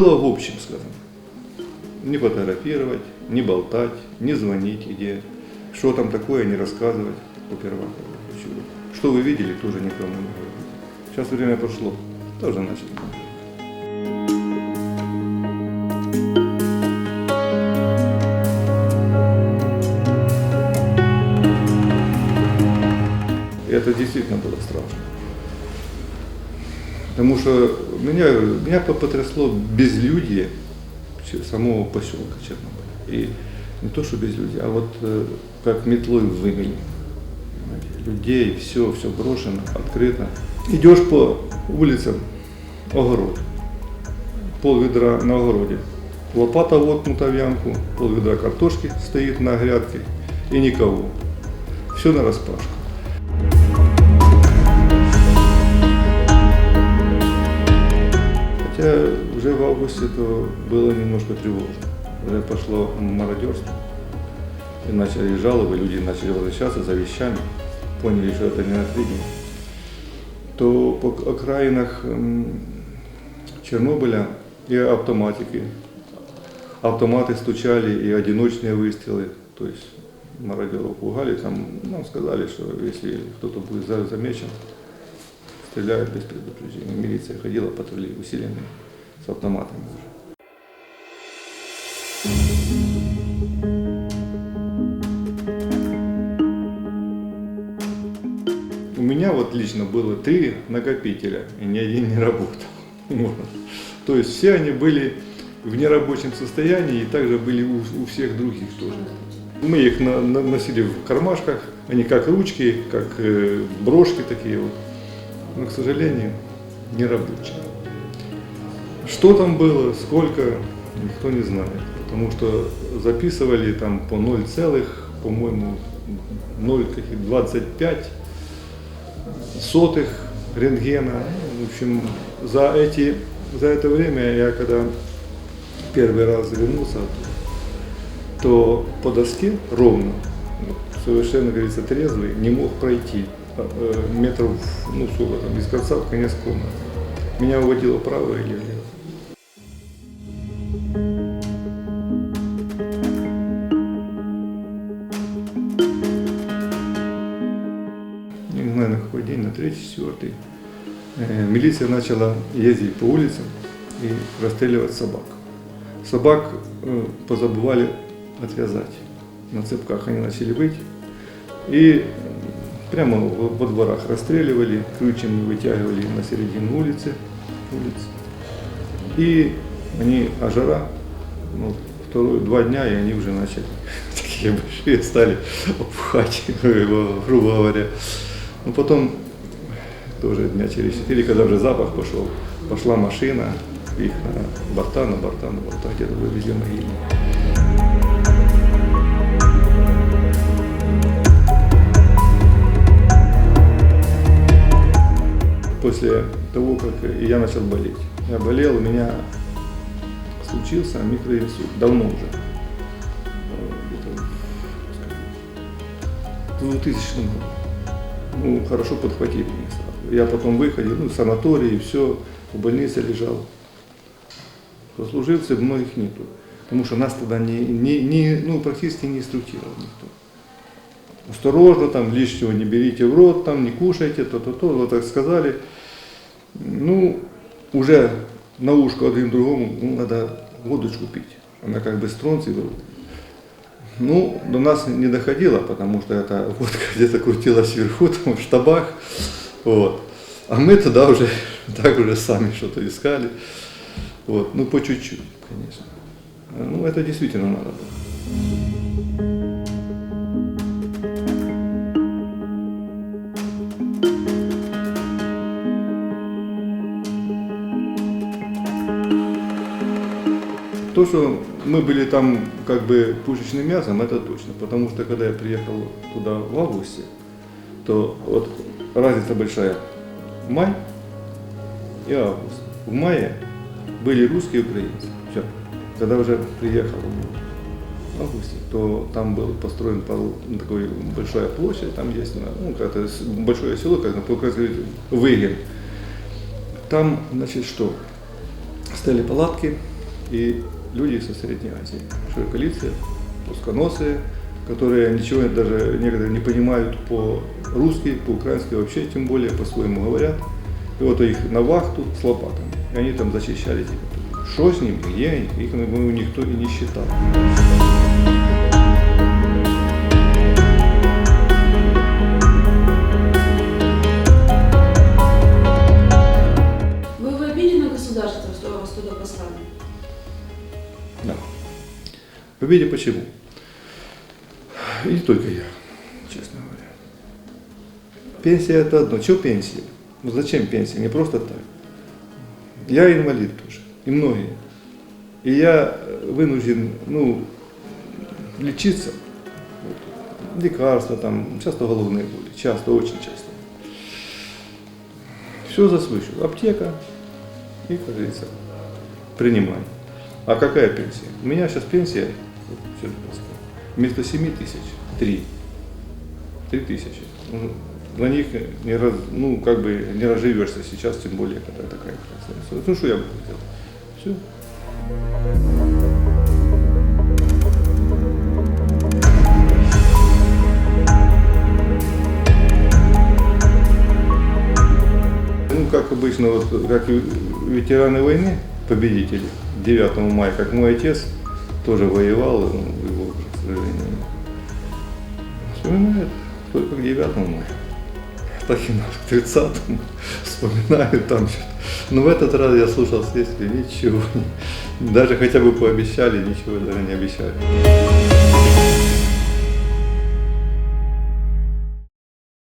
было в общем сказано. Не фотографировать, не болтать, не звонить, где, что там такое, не рассказывать по первому. Что вы видели, тоже никому не говорите. Сейчас время прошло, тоже начали. Это действительно было страшно. Потому что меня, меня потрясло безлюдье че- самого поселка Чернобыля. И не то, что безлюдье, а вот э, как метлой вымели. Людей, все, все брошено, открыто. Идешь по улицам, огород, пол ведра на огороде. Лопата воткнута в ямку, пол ведра картошки стоит на грядке и никого. Все на распашку. Хотя уже в августе то было немножко тревожно. Уже пошло мародерство. И начали жалобы, люди начали возвращаться за вещами, поняли, что это не наследие. То по окраинах м, Чернобыля и автоматики. Автоматы стучали и одиночные выстрелы. То есть мародеров пугали, там нам сказали, что если кто-то будет за- замечен, стреляют без предупреждения. Милиция ходила, патрули усиленные с автоматами. У меня вот лично было три накопителя, и ни один не работал. Вот. То есть все они были в нерабочем состоянии и также были у, у всех других тоже. Мы их на- на- носили в кармашках, они как ручки, как э, брошки такие вот. Но, к сожалению, не рабочие. Что там было, сколько, никто не знает. Потому что записывали там по 0 целых, по-моему, 0,25 сотых рентгена. В общем, за, эти, за это время я когда первый раз вернулся, то по доске ровно, совершенно, говорится, трезвый, не мог пройти метров, ну, сколько там, из конца в конец комнаты. Меня уводило вправо или влево. Не знаю, на какой день, на третий, четвертый. Э, Милиция начала ездить по улицам и расстреливать собак. Собак э, позабывали отвязать. На цепках они начали быть. И прямо во во дворах расстреливали, крючьями вытягивали на середину улицы. улиц. И они, а жара, ну, второй, два дня, и они уже начали такие большие стали опухать, грубо говоря. Ну потом тоже дня через четыре, когда уже запах пошел, пошла машина, их на борта, на борта, на борта, где-то вывезли могильник. После того, как я начал болеть, я болел, у меня случился микроинсульт, давно уже. Э, в 2000 году. Ну, хорошо подхватили меня сразу. Я потом выходил, ну, в санатории, все, в больнице лежал. Послуживцев многих нету. Потому что нас тогда не, не, не, ну, практически не инструктировал никто. Осторожно, там, лишнего не берите в рот, там, не кушайте, то-то-то, вот так сказали. Ну, уже на ушко один другому, ну, надо водочку пить. Она как бы стронций был. Ну, до нас не доходило, потому что эта водка где-то крутилась вверху, там, в штабах. Вот. А мы тогда уже так уже сами что-то искали. Вот. Ну, по чуть-чуть, конечно. Ну, это действительно надо было. То, что мы были там как бы пушечным мясом, это точно. Потому что когда я приехал туда в августе, то вот разница большая. Май и август. В мае были русские и украинцы. Все. Когда уже приехал в августе, то там был построен ну, такой большая площадь, там есть ну, как-то с- большое село, как на Выгин. Там, значит, что? стояли палатки и люди со Средней Азии. Широколицые, плосконосые, которые ничего даже некоторые не понимают по-русски, по-украински вообще, тем более по-своему говорят. И вот их на вахту с лопатами. И они там зачищали катапульты. Что с ними, где они, их ну, никто и не считал. Да. Вы видите почему? И не только я, честно говоря. Пенсия это одно. Чего пенсия? Ну зачем пенсия? Не просто так. Я инвалид тоже. И многие. И я вынужден, ну, лечиться. Лекарства там, часто головные боли. Часто, очень часто. Все за свой счет. Аптека и, как говорится, принимай. А какая пенсия? У меня сейчас пенсия, вот, сказать, вместо 7 тысяч, 3. 3 тысячи. Ну, На них не раз, ну, как бы не разживешься сейчас, тем более, когда такая красная. Ну, что я буду делать? Все. Ну, как обычно, вот, как ветераны войны, победители, 9 мая, как мой отец тоже воевал, его, к сожалению, вспоминают только к 9 мая. Так и нас к 30 вспоминают там что-то. Но в этот раз я слушал следствие, ничего, даже хотя бы пообещали, ничего даже не обещали.